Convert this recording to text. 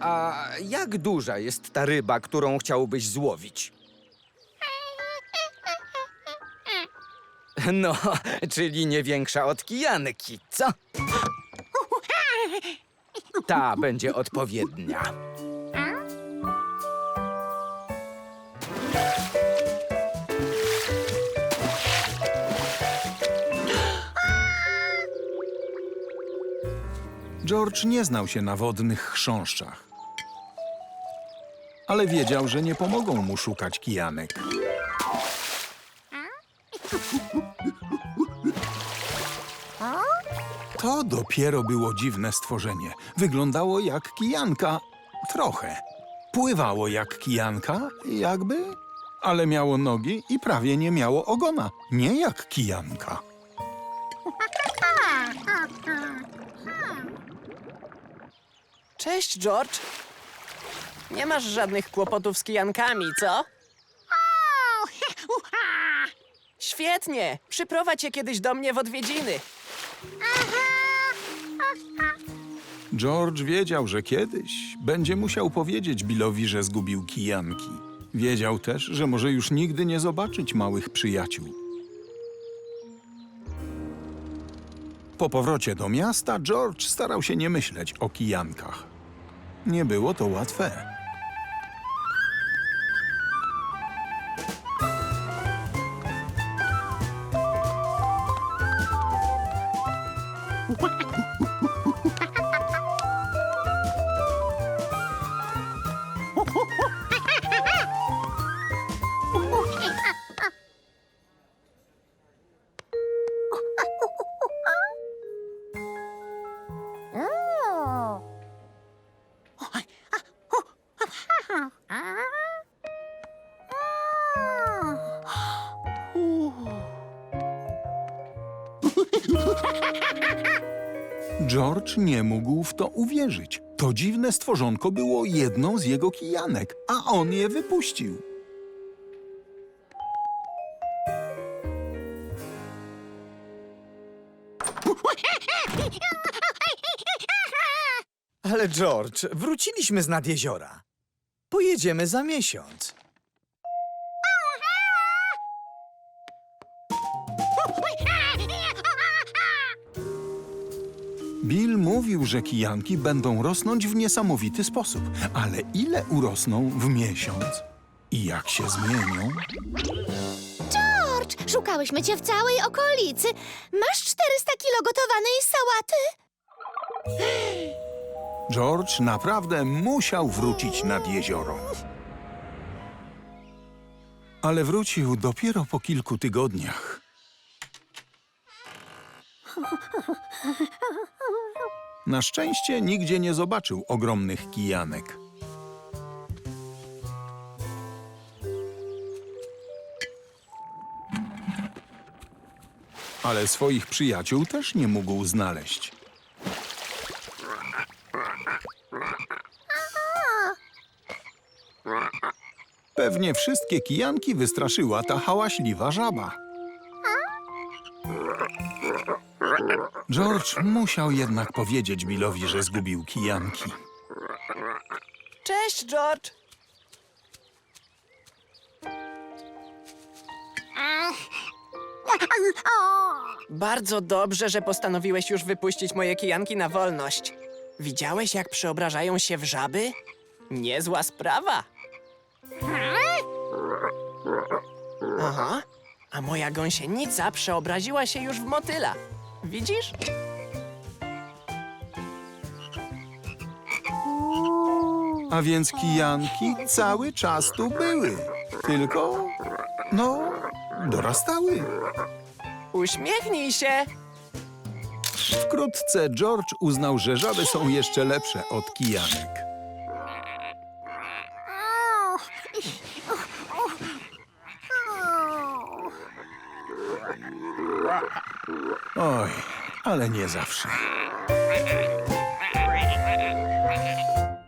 A jak duża jest ta ryba, którą chciałbyś złowić? No, czyli nie większa od kijanki, co? Ta będzie odpowiednia. George nie znał się na wodnych chrząszczach. Ale wiedział, że nie pomogą mu szukać kijanek. To dopiero było dziwne stworzenie. Wyglądało jak kijanka. Trochę. Pływało jak kijanka, jakby, ale miało nogi i prawie nie miało ogona. Nie jak kijanka. Cześć, George. Nie masz żadnych kłopotów z kijankami, co? Świetnie! Przyprowadź je kiedyś do mnie w odwiedziny. George wiedział, że kiedyś będzie musiał powiedzieć Billowi, że zgubił kijanki. Wiedział też, że może już nigdy nie zobaczyć małych przyjaciół. Po powrocie do miasta George starał się nie myśleć o kijankach. Nie było to łatwe. George nie mógł w to uwierzyć. To dziwne stworzonko było jedną z jego kijanek, a on je wypuścił. Ale George, wróciliśmy z nad jeziora. Pojedziemy za miesiąc. Bill mówił, że kijanki będą rosnąć w niesamowity sposób, ale ile urosną w miesiąc? I jak się zmienią? George, szukałyśmy cię w całej okolicy. Masz 400 kilo gotowanej sałaty? George naprawdę musiał wrócić nad jezioro. Ale wrócił dopiero po kilku tygodniach. Na szczęście nigdzie nie zobaczył ogromnych kijanek. Ale swoich przyjaciół też nie mógł znaleźć. Pewnie wszystkie kijanki wystraszyła ta hałaśliwa żaba. George musiał jednak powiedzieć Billowi, że zgubił kijanki. Cześć, George! Bardzo dobrze, że postanowiłeś już wypuścić moje kijanki na wolność. Widziałeś, jak przeobrażają się w żaby? Niezła sprawa. Aha, a moja gąsienica przeobraziła się już w motyla. Widzisz? A więc kijanki cały czas tu były. Tylko, no, dorastały. Uśmiechnij się! Wkrótce George uznał, że żaby są jeszcze lepsze od kijanek. Oj, ale nie zawsze.